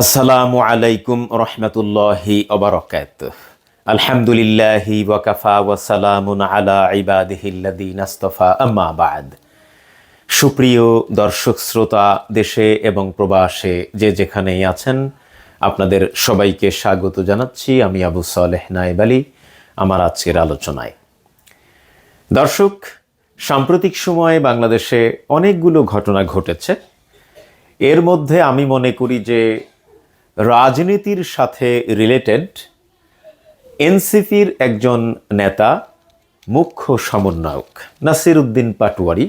আসসালামু আলাইকুম রহমতুল্লাহি অবরকাত আলহামদুলিল্লাহি ওয়াকাফা ওয়াসালামুন আলা ইবাদিহিল্লাদিন আম্মা বাদ। সুপ্রিয় দর্শক, শ্রোতা, দেশে এবং প্রবাসে যে যেখানেই আছেন, আপনাদের সবাইকে স্বাগত জানাচ্ছি। আমি আবু সালেহ নায়েব আলী, আমার আজকের আলোচনায়। দর্শক, সাম্প্রতিক সময়ে বাংলাদেশে অনেকগুলো ঘটনা ঘটেছে। এর মধ্যে আমি মনে করি যে রাজনীতির সাথে রিলেটেড এনসিপির একজন নেতা, মুখ্য সমন্বয়ক নাসির উদ্দিন পাটওয়ারি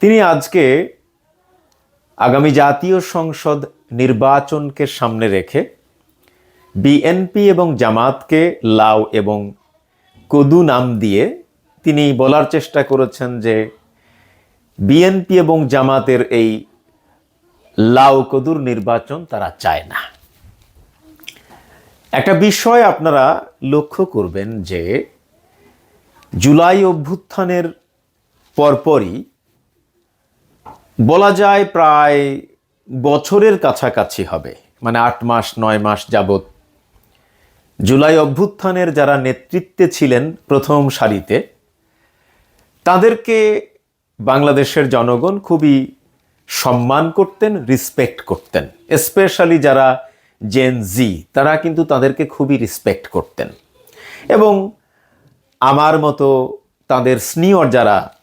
তিনি আজকে আগামী জাতীয় সংসদ নির্বাচনকে সামনে রেখে বিএনপি এবং জামাতকে লাউ এবং কদু নাম দিয়ে তিনি বলার চেষ্টা করেছেন যে বিএনপি এবং জামাতের এই লাউ কদুর নির্বাচন তারা চায় না। একটা বিষয় আপনারা লক্ষ্য করবেন যে জুলাই অভ্যুত্থানের পরপরই বলা যায় প্রায় বছরের কাছাকাছি হবে মানে আট মাস, নয় মাস যাবৎ। জুলাই অভ্যুত্থানের যারা নেতৃত্বে ছিলেন প্রথম সারিতে, তাদেরকে বাংলাদেশের জনগণ খুবই সম্মান করতেন রিসপেক্ট করতেন। স্পেশালি যারা জেন জি তারা কিন্তু তাদেরকে খুবই রিসপেক্ট করতেন। এবং আমার মতো তাদের সিনিয়র যারা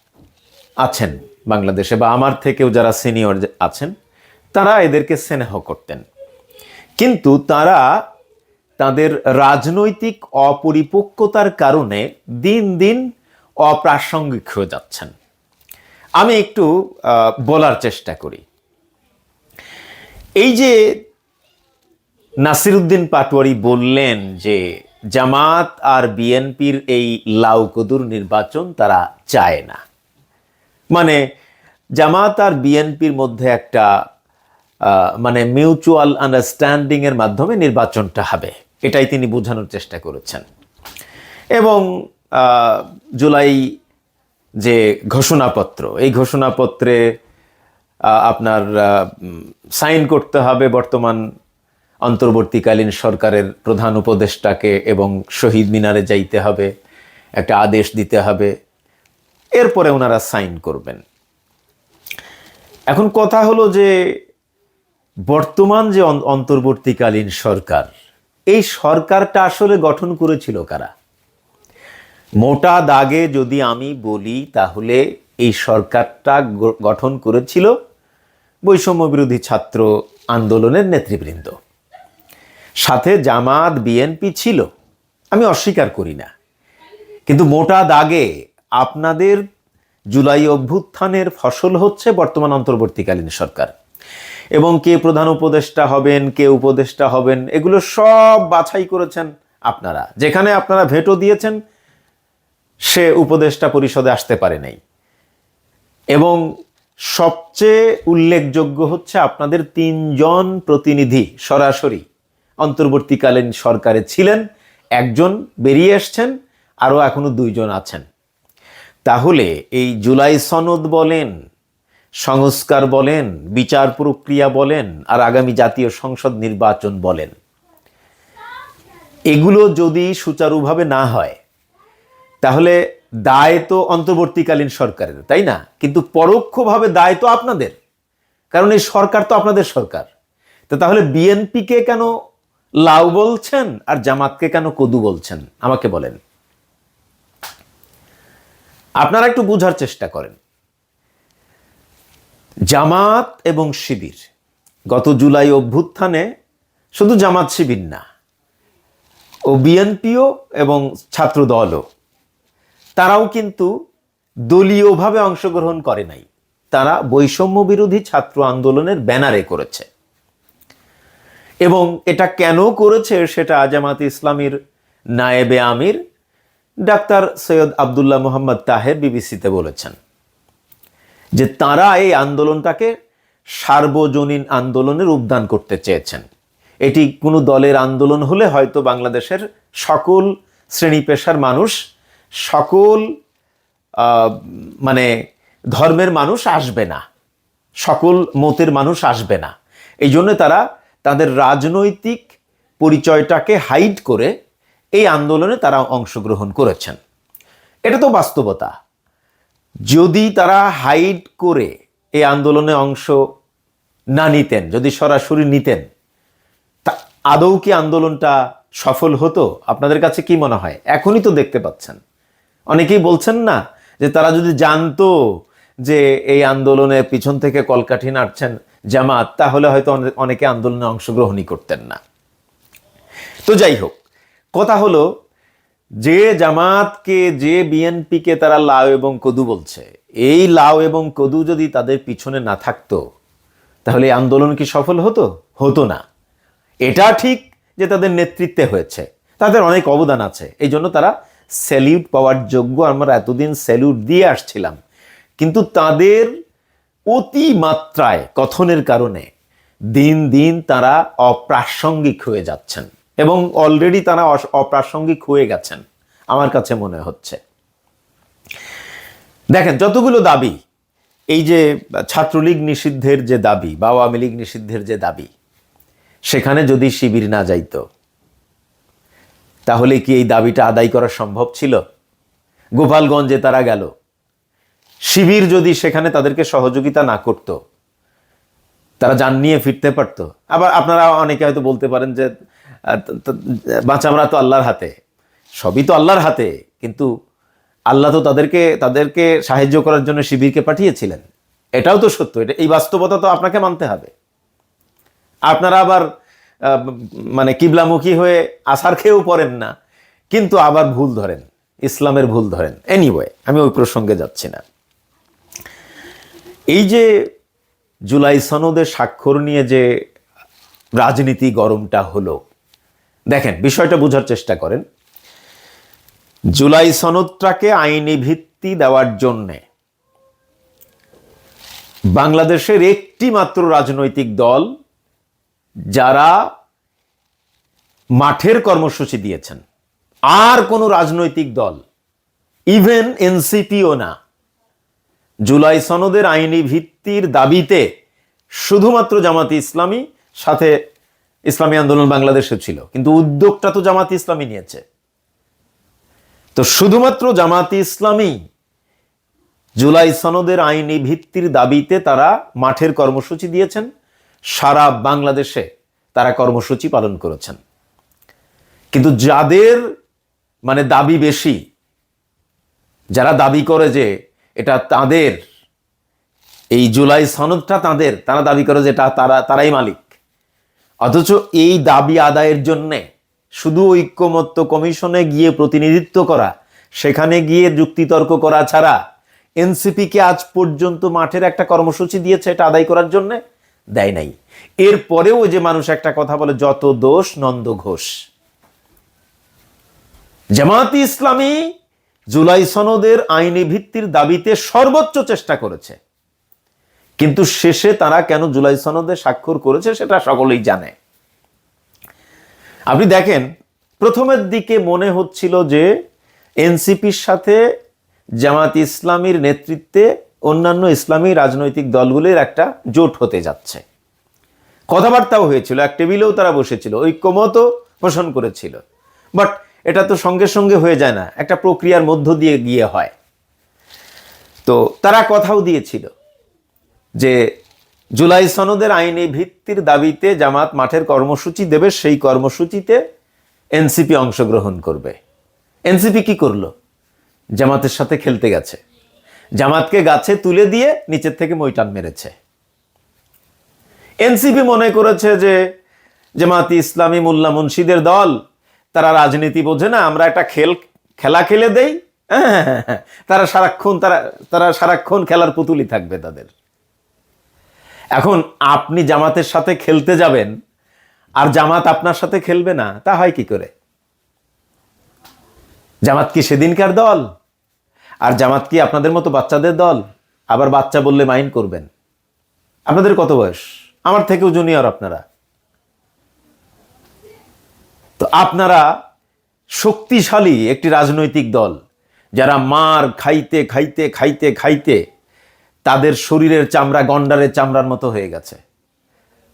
আছেন বাংলাদেশে বা আমার থেকেও যারা সিনিয়র আছেন, তারা এদেরকে স্নেহ করতেন। কিন্তু তারা তাদের রাজনৈতিক অপরিপক্কতার কারণে দিন দিন অপ্রাসঙ্গিক হয়ে যাচ্ছেন। আমি একটু বলার চেষ্টা করি। এই যে নাসিরুদ্দিন পাটোয়ারি বললেন যে, জামাত আর বিএনপির এই লাউকদুর নির্বাচন তারা চায় না। মানে জামাত আর বিএনপির মধ্যে একটা মানে মিউচুয়াল আন্ডারস্ট্যান্ডিং এর মাধ্যমে নির্বাচনটা হবে, এটাই তিনি বোঝানোর চেষ্টা করেছেন। এবং জুলাই যে ঘোষণাপত্র, এই ঘোষণাপত্রে আপনার সাইন করতে হবে বর্তমান অন্তর্বর্তীকালীন সরকারের প্রধান উপদেষ্টাকে এবং শহীদ মিনারে যাইতে হবে, একটা আদেশ দিতে হবে, এরপরে ওনারা সাইন করবেন। এখন কথা হলো যে, বর্তমান যে অন্তর্বর্তীকালীন সরকার, এই সরকারটা আসলে গঠন করেছিল কারা? মোটা দাগে যদি আমি বলি, তাহলে এই সরকারটা গঠন করেছিল বৈষম্য বিরোধী ছাত্র আন্দোলনের নেতৃবৃন্দ। সাথে জামাত, বিএনপি ছিল, আমি অস্বীকার করি না। কিন্তু মোটা দাগে আপনাদের জুলাই অভ্যুত্থানের ফসল হচ্ছে বর্তমান অন্তর্বর্তীকালীন সরকার। এবং কে প্রধান উপদেষ্টা হবেন, কে উপদেষ্টা হবেন, এগুলো সব বাছাই করেছেন আপনারা। যেখানে আপনারা ভেটো দিয়েছেন সে উপদেষ্টা পরিষদে আসতে পারে নাই। এবং সবচেয়ে উল্লেখযোগ্য হচ্ছে আপনাদের তিনজন প্রতিনিধি সরাসরি অন্তর্বর্তীকালীন সরকারে ছিলেন, একজন বেরিয়ে এসছেন, আরও এখনও দুইজন আছেন। তাহলে এই জুলাই সনদ বলেন, সংস্কার বলেন, বিচার প্রক্রিয়া বলেন, আর আগামী জাতীয় সংসদ নির্বাচন বলেন, এগুলো যদি সুচারুভাবে না হয় তাহলে দায় তো অন্তর্বর্তীকালীন সরকারের, তাই না? কিন্তু পরোক্ষভাবে দায় তো আপনাদের। কারণ এই সরকার তো আপনাদের সরকার। তো তাহলে বিএনপিকে কেন লাউ বলছেন আর জামাতকে কেন কদু বলছেন? আমাকে বলেন। আপনারা একটু বোঝার চেষ্টা করেন। জামাত এবং শিবির গত জুলাই অভ্যুত্থানে শুধু জামাত শিবির না, ও বিএনপিও এবং ছাত্র দলও তারাও কিন্তু দলীয়ভাবে অংশগ্রহণ করে নাই। তারা বৈষম্য বিরোধী ছাত্র আন্দোলনের ব্যানারে করেছে। এবং এটা কেন করেছে সেটা জামাত ইসলামীর নায়েবে আমির ডাক্তার সৈয়দ আবদুল্লাহ মোহাম্মদ তাহের বিবিসিতে বলেছেন যে তারা এই আন্দোলনটাকে সার্বজনীন আন্দোলনের উদ্যান করতে চেয়েছেন। এটি কোনো দলের আন্দোলন হলে হয়তো বাংলাদেশের সকল শ্রেণি পেশার মানুষ সকল মানে ধর্মের মানুষ আসবে না। সকল মতের মানুষ আসবে না। এই জন্য তারা তাদের রাজনৈতিক পরিচয়টাকে হাইড করে এই আন্দোলনে তারা অংশগ্রহণ করেছেন। এটা তো বাস্তবতা। যদি তারা হাইড করে এই আন্দোলনে অংশ না নিতেন, যদি সরাসরি নিতেন, তা আদৌ কি আন্দোলনটা সফল হতো? আপনাদের কাছে কি মনে হয়? এখনই তো দেখতে পাচ্ছেন। অনেকেই বলছেন না যে তারা যদি জানতো যে এই আন্দোলনে পিছন থেকে কলকাঠি নাড়ছেন জামাত, তাহলে হয়তো অনেকে আন্দোলনে অংশগ্রহণই করতেন না। তো যাই হোক, কথা হলো যে জামাতকে, যে বিএনপিকে তারা লাউ এবং কদু বলছে, এই লাউ এবং কদু যদি তাদের পিছনে না থাকতো, তাহলে এই আন্দোলন কি সফল হতো? হতো না। এটা ঠিক যে তাদের নেতৃত্বে হয়েছে। তাদের অনেক অবদান আছে। এই জন্য তারা স্যালিউট পাওয়ার যোগ্য আমরা এতদিন স্যালিউট দিয়ে আসছিলাম। কিন্তু তাদের অতি মাত্রায় কথনের কারণে দিন দিন তারা অপ্রাসঙ্গিক হয়ে যাচ্ছেন এবং অলরেডি তারা অপ্রাসঙ্গিক হয়ে গেছেন, আমার কাছে মনে হচ্ছে। দেখেন, যতগুলো দাবি, এই যে ছাত্রলীগ নিষিদ্ধের যে দাবি বা আওয়ামী লীগ নিষিদ্ধের যে দাবি, সেখানে যদি শিবির না যাইতো তাহলে কি এই দাবিটা আদায় করা সম্ভব ছিল? গোপালগঞ্জে তারা গেল। শিবির যদি সেখানে তাদেরকে সহযোগিতা না করত, তারা যান নিয়ে ফিরতে পারত। আবার আপনারা অনেকে হয়তো বলতে পারেন যে বাঁচামরা তো আল্লাহর হাতে। সবই তো আল্লাহর হাতে, কিন্তু আল্লাহ তো তাদেরকে তাদেরকে সাহায্য করার জন্য শিবিরকে পাঠিয়েছিলেন। এটাও তো সত্য, এটা এই বাস্তবতা তো আপনাকে মানতে হবে। আপনারা আবার মানে কিবলামুখী হয়ে আসার খেয়েও পড়েন না। কিন্তু আবার ভুল ধরেন, ইসলামের ভুল ধরেন। এনিওয়ে আমি ওই প্রসঙ্গে যাচ্ছি না। এই যে জুলাই সনদের স্বাক্ষর নিয়ে যে রাজনীতি গরমটা হলো, দেখেন, বিষয়টা বোঝার চেষ্টা করেন। জুলাই সনদটাকে আইনি ভিত্তি দেওয়ার জন্যে বাংলাদেশের একটি মাত্র রাজনৈতিক দল যারা মাঠের কর্মসূচি দিয়েছেন, আর কোনো রাজনৈতিক দল ইভেন এনসিপিও না, জুলাই সনদের আইনি ভিত্তির দাবিতে শুধুমাত্র জামাতি ইসলামী, সাথে ইসলামী আন্দোলন বাংলাদেশে ছিল, কিন্তু উদ্যোগটা তো জামাতি ইসলামী নিয়েছে। তো শুধুমাত্র জামাতি ইসলামী জুলাই সনদের আইনি ভিত্তির দাবিতে তারা মাঠের কর্মসূচি দিয়েছেন সারা বাংলাদেশে তারা কর্মসূচি পালন করেছেন। কিন্তু যাদের মানে দাবি বেশি, যারা দাবি করে যে এটা তাদের, এই জুলাই সনদটা তাদের, তারা দাবি করে যে এটা তারা, তারাই মালিক। অথচ এই দাবি আদায়ের জন্যে শুধু ঐক্যমত্য কমিশনে গিয়ে প্রতিনিধিত্ব করা, সেখানে গিয়ে যুক্তিতর্ক করা ছাড়া এনসিপিকে আজ পর্যন্ত মাঠের একটা কর্মসূচি দিয়েছে এটা আদায় করার জন্যে? দেয় নাই। এরপরেও যে মানুষ একটা কথা বলে, যত দোষ নন্দ ঘোষ। জামাতি ইসলামী জুলাই সনদের আইনি ভিত্তির দাবিতে সর্বোচ্চ চেষ্টা করেছে। কিন্তু শেষে তারা কেন জুলাই সনদে স্বাক্ষর করেছে সেটা সকলেই জানে। আপনি দেখেন, প্রথমের দিকে মনে হচ্ছিল যে এনসিপির সাথে জামাত ইসলামীর নেতৃত্বে অন্যান্য ইসলামী রাজনৈতিক দলগুলির একটা জোট হতে যাচ্ছে। কথাবার্তাও হয়েছিল, এক টেবিলেও তারা বসেছিল, ঐক্যমতও পোষণ করেছিল। বাট এটা তো সঙ্গে সঙ্গে হয়ে যায় না, একটা প্রক্রিয়ার মধ্য দিয়ে গিয়ে হয়। তো তারা কথাও দিয়েছিল যে জুলাই সনদের আইনি ভিত্তির দাবিতে জামাত মাঠের কর্মসূচি দেবে, সেই কর্মসূচিতে এনসিপি অংশগ্রহণ করবে। এনসিপি কি করল? জামাতের সাথে খেলতে গেছে। জামাতকে গাছে তুলে দিয়ে নিচের থেকে মইটান মেরেছে। এনসিপি মনে করেছে যে জামাতি ইসলামী মোল্লা মুন্সিদের দল, তারা রাজনীতি বোঝে না, আমরা একটা খেল খেলা খেলে দেই, তারা সারাক্ষণ তারা তারা সারাক্ষণ খেলার পুতুলি থাকবে তাদের। এখন আপনি জামাতের সাথে খেলতে যাবেন, আর জামাত আপনার সাথে খেলবে না, তা হয় কি করে? জামাত কি সেদিনকার দল? আর জামাত কি আপনাদের মতো বাচ্চাদের দল? আবার বাচ্চা বললে মাইন্ড করবেন। আপনাদের কত বয়স? আমার থেকেও জুনিয়র আপনারা। তো আপনারা শক্তিশালী একটি রাজনৈতিক দল, যারা মার খাইতে খাইতে খাইতে খাইতে তাদের শরীরের চামড়া গন্ডারের চামড়ার মতো হয়ে গেছে।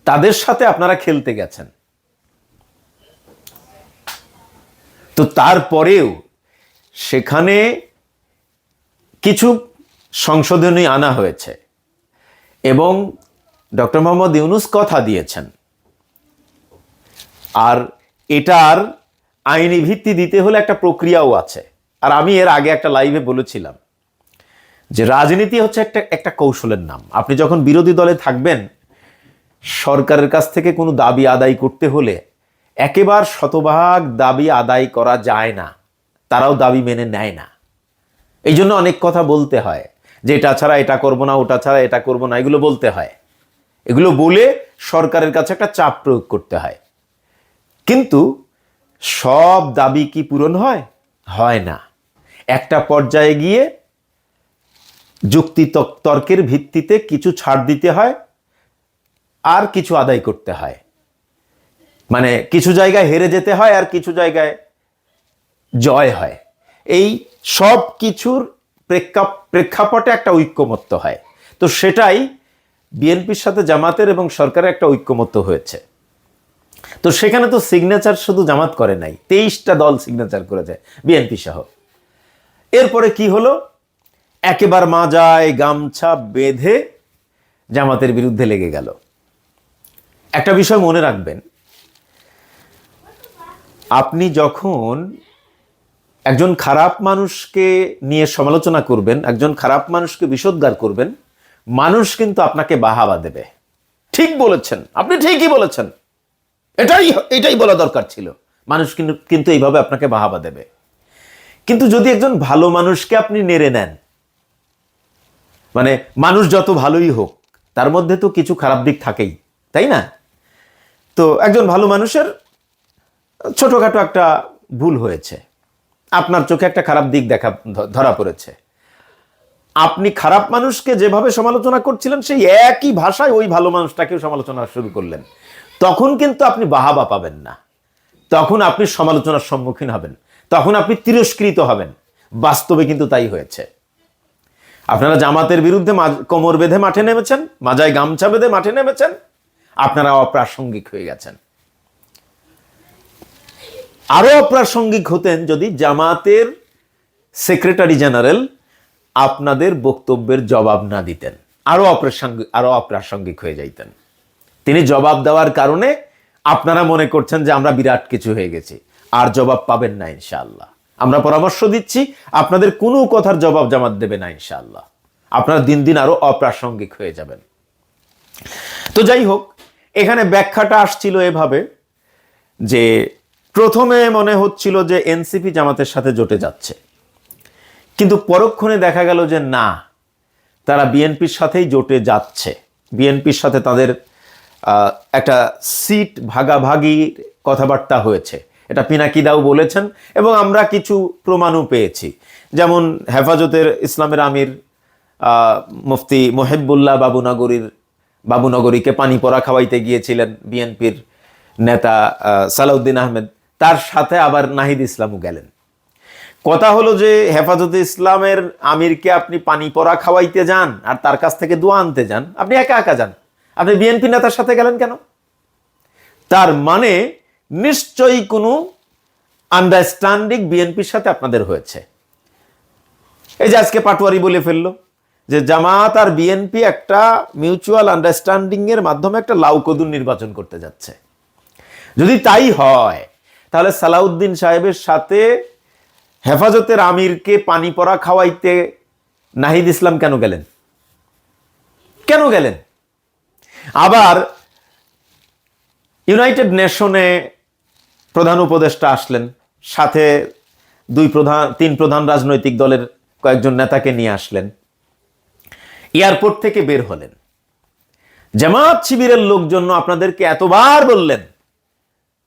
তাদের সাথে আপনারা খেলতে গেছেন। তো তারপরেও সেখানে কিছু সংশোধনী আনা হয়েছে এবং ডক্টর মোহাম্মদ ইউনুস কথা দিয়েছেন। আর এটার আইনি ভিত্তি দিতে হলে একটা প্রক্রিয়াও আছে। আর আমি এর আগে একটা লাইভে বলেছিলাম যে রাজনীতি হচ্ছে একটা একটা কৌশলের নাম। আপনি যখন বিরোধী দলে থাকবেন, সরকারের কাছ থেকে কোনো দাবি আদায় করতে হলে একেবার শতভাগ দাবি আদায় করা যায় না। তারাও দাবি মেনে নেয় না। এই জন্য অনেক কথা বলতে হয় যে এটা ছাড়া এটা করব না, ওটা ছাড়া এটা করব না, এগুলো বলতে হয়। এগুলো বলে সরকারের কাছে একটা চাপ প্রয়োগ করতে হয়। কিন্তু সব দাবি কি পূরণ হয়? হয় না। একটা পর্যায়ে গিয়ে যুক্তি তর্কের ভিত্তিতে কিছু ছাড় দিতে হয়, আর কিছু আদায় করতে হয়। মানে কিছু জায়গায় হেরে যেতে হয়, আর কিছু জায়গায় জয় হয়। এই সব কিছুর প্রেক্ষা প্রেক্ষাপটে একটা ঐক্যমত্য হয়। তো সেটাই বিএনপির সাথে জামাতের এবং সরকারের একটা ঐক্যমত্য হয়েছে। তো সেখানে তো সিগনেচার শুধু জামাত করে নাই, তেইশটা দল সিগনেচার করেছে বিএনপি সহ। এরপরে কি হলো? একেবার মাজায় গামছা বেঁধে জামাতের বিরুদ্ধে লেগে গেল। একটা বিষয় মনে রাখবেন, আপনি যখন একজন খারাপ মানুষকে নিয়ে সমালোচনা করবেন, একজন খারাপ মানুষকে বিষোদ্গার করবেন, মানুষ কিন্তু আপনাকে বাহাবা দেবে। ঠিক বলেছেন, আপনি ঠিকই বলেছেন। এটাই এটাই বলা দরকার ছিল। মানুষ কিন্তু কিন্তু এইভাবে আপনাকে বাহাবা দেবে। কিন্তু যদি একজন ভালো মানুষকে আপনি নেড়ে নেন মানে মানুষ যত ভালোই হোক, তার মধ্যে তো কিছু খারাপ দিক থাকেই, তাই না? তো একজন ভালো মানুষের ছোটখাটো একটা ভুল হয়েছে। আপনার চোখে একটা খারাপ দিক দেখা ধরা পড়েছে। আপনি খারাপ মানুষকে যেভাবে সমালোচনা করছিলেন, সেই একই ভাষায় ওই ভালো মানুষটাকেও সমালোচনা শুরু করলেন। তখন কিন্তু আপনি বাহাবা পাবেন না। তখন আপনি সমালোচনার সম্মুখীন হবেন। তখন আপনি তিরস্কৃত হবেন। বাস্তবে কিন্তু তাই হয়েছে। আপনারা জামাতের বিরুদ্ধে কোমর বেঁধে মাঠে নেমেছেন, মাজায় গামছা বেঁধে মাঠে নেমেছেন, আপনারা অপ্রাসঙ্গিক হয়ে গেছেন। আরও অপ্রাসঙ্গিক হতেন যদি জামাতের সেক্রেটারি জেনারেল আপনাদের বক্তব্যের জবাব না দিতেন। আরও অপ্রাসঙ্গিক আরও অপ্রাসঙ্গিক হয়ে যাইতেন। তিনি জবাব দেওয়ার কারণে আপনারা মনে করছেন যে আমরা বিরাট কিছু হয়ে গেছি। আর জবাব পাবেন না ইনশাআল্লাহ। আমরা পরামর্শ দিচ্ছি, আপনাদের কোনো কথার জবাব জামাত দেবে না ইনশাআল্লাহ। আপনারা দিন দিন আরও অপ্রাসঙ্গিক হয়ে যাবেন। তো যাই হোক, এখানে ব্যাখ্যাটা আসছিল এভাবে যে প্রথমে মনে হচ্ছিল যে এনসিপি জামাতের সাথে জোটে যাচ্ছে। কিন্তু পরক্ষণে দেখা গেল যে না, তারা বিএনপির সাথেই জোটে যাচ্ছে। বিএনপির সাথে তাদের একটা সিট ভাগাভাগির কথাবার্তা হয়েছে। এটা পিনাকিদাও বলেছেন এবং আমরা কিছু প্রমাণও পেয়েছি। যেমন হেফাজতের ইসলামের আমির মুফতি মোহেবুল্লাহ বাবুনগরীর, বাবুনগরীকে পানি পড়া খাওয়াইতে গিয়েছিলেন বিএনপির নেতা সালাউদ্দিন আহমেদ। তার সাথে আবার নাহিদ ইসলামও গেলেন। কথা হলো যে হেফাজতে ইসলামের আমিরকে আপনি পানি পড়া খাওয়াইতে যান আর তার কাছ থেকে দোয়া আনতে যান, আপনি একা একা যান। আপনি বিএনপি নেতার সাথে গেলেন কেন? তার মানে নিশ্চয়ই কোনো আন্ডারস্ট্যান্ডিং বিএনপির সাথে আপনাদের হয়েছে। এই যে আজকে পাটোয়ারি বলে ফেলল যে জামাত আর বিএনপি একটা মিউচুয়াল আন্ডারস্ট্যান্ডিং এর মাধ্যমে একটা লাউকদুর নির্বাচন করতে যাচ্ছে। যদি তাই হয় তাহলে সালাউদ্দিন সাহেবের সাথে হেফাজতের আমিরকে পানি পড়া খাওয়াইতে নাহিদ ইসলাম কেন গেলেন? কেন গেলেন? আবার ইউনাইটেড নেশনে প্রধান উপদেষ্টা আসলেন, সাথে দুই প্রধান, তিন প্রধান রাজনৈতিক দলের কয়েকজন নেতাকে নিয়ে আসলেন। এয়ারপোর্ট থেকে বের হলেন। জামাত শিবিরের লোকজন আপনাদেরকে এতবার বললেন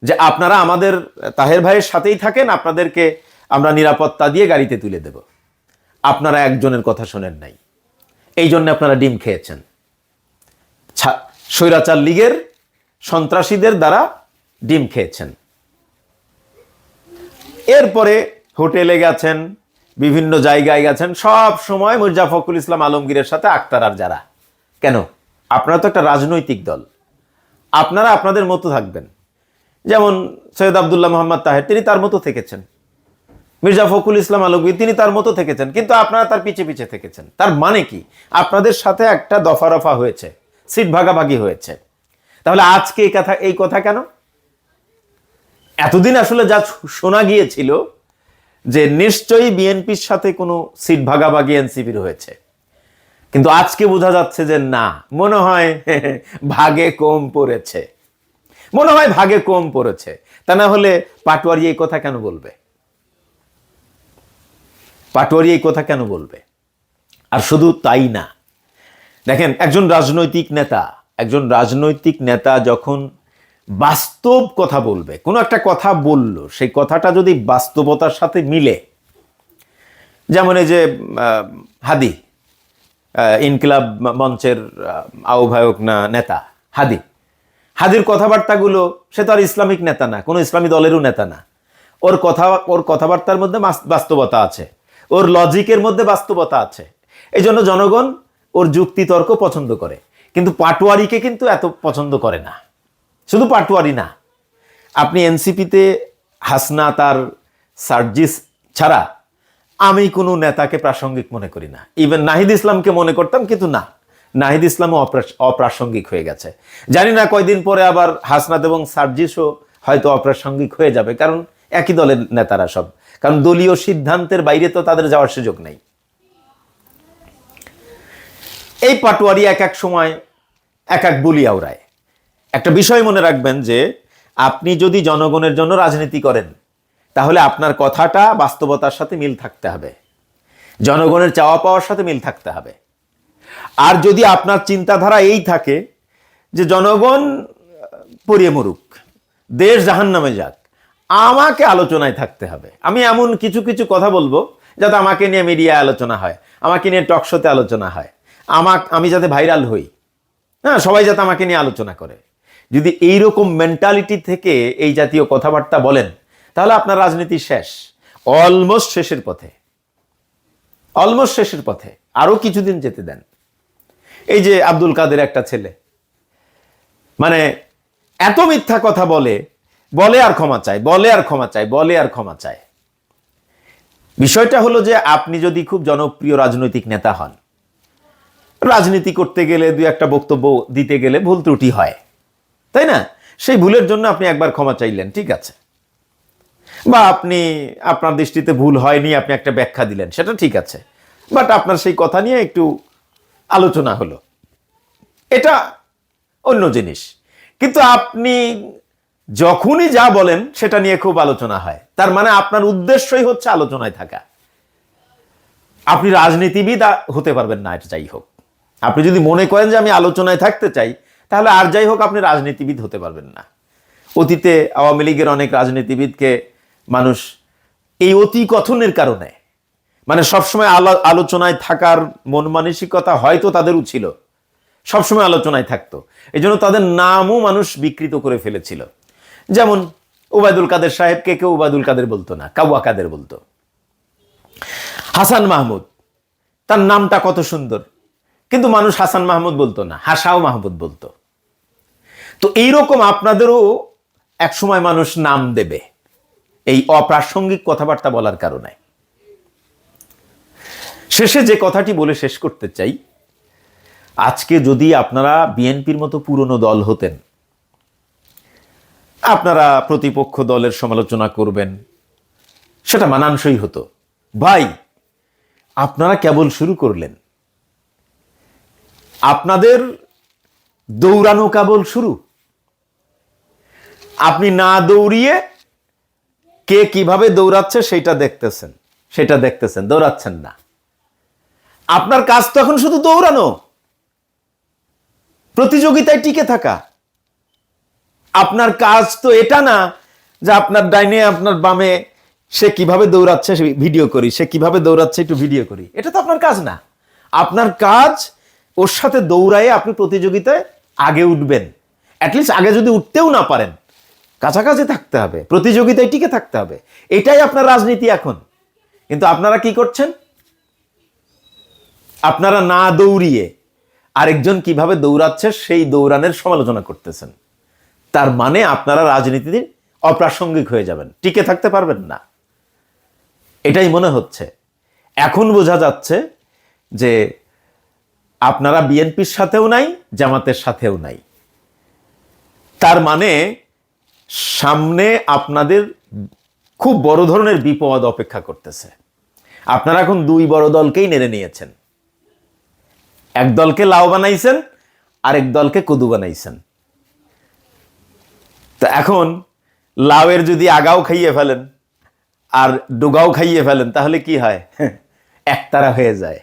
যে আপনারা আমাদের, তাহের ভাইয়ের সাথেই থাকেন, আপনাদেরকে আমরা নিরাপত্তা দিয়ে গাড়িতে তুলে দেব। আপনারা একজনের কথা শোনেন নাই। এই জন্য আপনারা ডিম খেয়েছেন। স্বৈরাচার লীগের সন্ত্রাসীদের দ্বারা ডিম খেয়েছেন। এরপরে হোটেলে গেছেন, বিভিন্ন জায়গায় গেছেন, সব সময় মির্জা ফখরুল ইসলাম আলমগীরের সাথে আক্তার আর যারা। কেন? আপনারা তো একটা রাজনৈতিক দল। আপনারা আপনাদের মতো থাকবেন। যেমন সৈয়দ আবদুল্লাহ মোহাম্মদ তাহের, তিনি তার মতো থেকেছেন। মির্জা ফখরুল ইসলাম আলমগীর, তিনি তার মতো থেকেছেন। কিন্তু আপনারা তার পিছে পিছে থেকেছেন। তার মানে কি? আপনাদের সাথে একটা দফা রফা হয়েছে, সিট ভাগাভাগি হয়েছে। তাহলে আজকে এই কথা এই কথা কেন? এতদিন আসলে যা শোনা গিয়েছিল যে নিশ্চয়ই বিএনপির সাথে কোনো সিট ভাগাভাগি এনসিপির হয়েছে। কিন্তু আজকে বোঝা যাচ্ছে যে না, মনে হয় ভাগে কম পড়েছে। মনে হয় ভাগে কম পড়েছে। তা না হলে পাটোয়ারি এই কথা কেন বলবে? পাটোয়ারি এই কথা কেন বলবে? আর শুধু তাই না। দেখেন, একজন রাজনৈতিক নেতা, একজন রাজনৈতিক নেতা যখন বাস্তব কথা বলবে, কোনো একটা কথা বলল, সেই কথাটা যদি বাস্তবতার সাথে মিলে, যেমন এই যে হাদি ইনকিলাব মঞ্চের আহ্বায়ক না, নেতা, হাদি হাদির কথাবার্তাগুলো, সে তো আর ইসলামিক নেতা না, কোনো ইসলামী দলেরও নেতা না। ওর কথা, ওর কথাবার্তার মধ্যে বাস্তবতা আছে। ওর লজিকের মধ্যে বাস্তবতা আছে। এই জন্য জনগণ ওর যুক্তি তর্ক পছন্দ করে। কিন্তু পাটোয়ারিকে কিন্তু এত পছন্দ করে না। শুধু পাটোয়ারি না। আপনি এনসিপিতে হাসনা তার সার্জিস ছাড়া আমি কোনো নেতাকে প্রাসঙ্গিক মনে করি না। ইভেন নাহিদ ইসলামকে মনে করতাম, কিন্তু না। নাহিদ ইসলামও অপ্রাস- অপ্রাসঙ্গিক হয়ে গেছে। জানি না কয়দিন পরে আবার হাসনাত এবং সার্জিসও হয়তো অপ্রাসঙ্গিক হয়ে যাবে, কারণ একই দলের নেতারা সব। কারণ দলীয় সিদ্ধান্তের বাইরে তো তাদের যাওয়ার সুযোগ নেই। এই পাটোয়ারি এক এক সময় এক এক বলি আওড়ায়। একটা বিষয় মনে রাখবেন যে, আপনি যদি জনগণের জন্য রাজনীতি করেন, তাহলে আপনার কথাটা বাস্তবতার সাথে মিল থাকতে হবে। জনগণের চাওয়া পাওয়ার সাথে মিল থাকতে হবে। আর যদি আপনার চিন্তাধারা এই থাকে যে জনগণ পরিয়ে মরুক, দেশ জাহান নামে যাক, আমাকে আলোচনায় থাকতে হবে। আমি এমন কিছু কিছু কথা বলব যাতে আমাকে নিয়ে মিডিয়ায় আলোচনা হয়, আমাকে নিয়ে টকশোতে আলোচনা হয়, আমাক আমি যাতে ভাইরাল হই। হ্যাঁ সবাই যাতে আমাকে নিয়ে আলোচনা করে। যদি এইরকম মেন্টালিটি থেকে এই জাতীয় কথাবার্তা বলেন, তাহলে আপনার রাজনীতি শেষ অলমোস্ট শেষের পথে। অলমোস্ট শেষের পথে। আরও কিছুদিন যেতে দেন। এই যে আব্দুল কাদের একটা ছেলে মানে এত মিথ্যা কথা বলে বলে আর ক্ষমা চায়, বলে আর ক্ষমা চায়, বলে আর ক্ষমা চায়। বিষয়টা হলো যে আপনি যদি খুব জনপ্রিয় রাজনৈতিক নেতা হন, রাজনীতি করতে গেলে দুই একটা বক্তব্য দিতে গেলে ভুল ত্রুটি হয়, তাই না? সেই ভুলের জন্য আপনি একবার ক্ষমা চাইলেন, ঠিক আছে। বা আপনি, আপনার দৃষ্টিতে ভুল হয়নি, আপনি একটা ব্যাখ্যা দিলেন, সেটা ঠিক আছে। বাট আপনার সেই কথা নিয়ে একটু আলোচনা হলো। এটা অন্য জিনিস। কিন্তু আপনি যখনই যা বলেন, সেটা নিয়ে খুব আলোচনা হয়। তার মানে আপনার উদ্দেশ্যই হচ্ছে আলোচনায় থাকা। আপনি রাজনীতিবিদ হতে পারবেন না, এটা যাই হোক। আপনি যদি মনে করেন যে আমি আলোচনায় থাকতে চাই, তাহলে আর যাই হোক, আপনি রাজনীতিবিদ হতে পারবেন না। অতীতে আওয়ামী লীগের অনেক রাজনীতিবিদকে মানুষ এই অতি কথনের কারণে মানে সবসময় আলো- আলোচনায় থাকার মন মানসিকতা হয়তো তাদেরও ছিল। সবসময় আলোচনায় থাকতো। এই জন্য তাদের নামও মানুষ বিকৃত করে ফেলেছিল। যেমন ওবায়দুল কাদের সাহেবকে কেউ ওবায়দুল কাদের বলতো না, কাউয়া কাদের বলতো। হাসান মাহমুদ, তার নামটা কত সুন্দর। কিন্তু মানুষ হাসান মাহমুদ বলতো না, হাসাও মাহমুদ বলতো। তো এইরকম আপনাদেরও একসময় মানুষ নাম দেবে। এই অপ্রাসঙ্গিক কথাবার্তা বলার কারণে। শেষে যে কথাটি বলে শেষ করতে চাই, আজকে যদি আপনারা বিএনপির মতো পুরনো দল হতেন, আপনারা প্রতিপক্ষ দলের সমালোচনা করবেন, সেটা মানানসই হতো। ভাই, আপনারা কেবল শুরু করলেন। আপনাদের দৌড়ানো কেবল শুরু। আপনি না দৌড়িয়ে কে কীভাবে দৌড়াচ্ছে সেটা দেখতেছেন সেটা দেখতেছেন, দৌড়াচ্ছেন না। আপনার কাজ তো এখন শুধু দৌড়ানো। প্রতিযোগিতায় টিকে থাকা। আপনার কাজ তো এটা না যে আপনার ডাইনে, আপনার বামে সে কীভাবে দৌড়াচ্ছে সে ভিডিও করি, সে কীভাবে দৌড়াচ্ছে একটু ভিডিও করি। এটা তো আপনার কাজ না। আপনার কাজ ওর সাথে দৌড়ায়ে আপনি প্রতিযোগিতায় আগে উঠবেন। অ্যাটলিস্ট আগে যদি উঠতেও না পারেন, কাছাকাছি থাকতে হবে, প্রতিযোগিতায় টিকে থাকতে হবে। এটাই আপনার রাজনীতি এখন। কিন্তু আপনারা কি করছেন? আপনারা না দৌড়িয়ে আরেকজন কীভাবে দৌড়াচ্ছে সেই দৌড়ানের সমালোচনা করতেছেন। তার মানে আপনারা রাজনীতিতে অপ্রাসঙ্গিক হয়ে যাবেন, টিকে থাকতে পারবেন না। এটাই মনে হচ্ছে। এখন বোঝা যাচ্ছে যে আপনারা বিএনপির সাথেও নাই, জামাতের সাথেও নাই। তার মানে সামনে আপনাদের খুব বড় ধরনের বিপদ অপেক্ষা করতেছে। আপনারা এখন দুই বড় দলকেই নেড়ে নিয়েছেন। এক দলকে লাউ বানাইছেন, আরেক দলকে কদু বানাইছেন। তো এখন লাউয়ের যদি আগাও খাইয়ে ফেলেন আর ডোগাও খাইয়ে ফেলেন, তাহলে কি হয়? একতারা হয়ে যায়।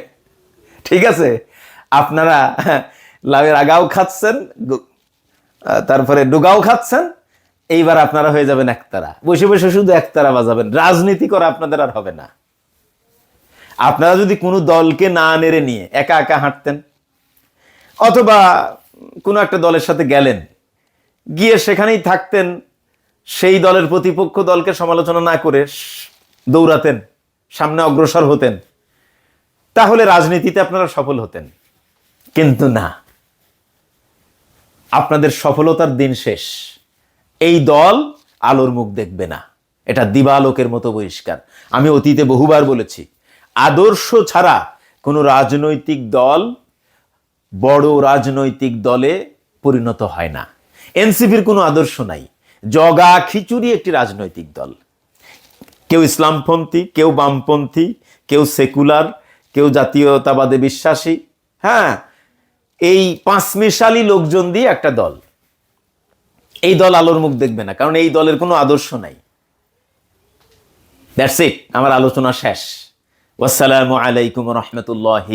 ঠিক আছে? আপনারা লাউয়ের আগাও খাচ্ছেন তারপরে ডোগাও খাচ্ছেন, এইবার আপনারা হয়ে যাবেন একতারা। বসে বসে শুধু একতারা বাজাবেন। রাজনীতি করা আপনাদের আর হবে না। আপনারা যদি কোনো দলকে না নেড়ে নিয়ে একা একা হাঁটতেন, অথবা কোনো একটা দলের সাথে গেলেন, গিয়ে সেখানেই থাকতেন, সেই দলের প্রতিপক্ষ দলকে সমালোচনা না করে দৌড়াতেন, সামনে অগ্রসর হতেন, তাহলে রাজনীতিতে আপনারা সফল হতেন। কিন্তু না। আপনাদের সফলতার দিন শেষ। এই দল আলোর মুখ দেখবে না। এটা দিবালোকের মতো পরিষ্কার আমি অতীতে বহুবার বলেছি আদর্শ ছাড়া কোনো রাজনৈতিক দল বড় রাজনৈতিক দলে পরিণত হয় না। এনসিপির কোনো আদর্শ নাই। জগা খিচুড়ি একটি রাজনৈতিক দল। কেউ ইসলামপন্থী, কেউ বামপন্থী, কেউ সেকুলার, কেউ জাতীয়তাবাদে বিশ্বাসী। হ্যাঁ এই পাঁচমিশালি লোকজন দিয়ে একটা দল। এই দল আলোর মুখ দেখবে না, কারণ এই দলের কোনো আদর্শ নাই। দ্যাটস ইট আমার আলোচনা শেষ। ওয়াসসালামু আলাইকুম রহমতুল্লাহি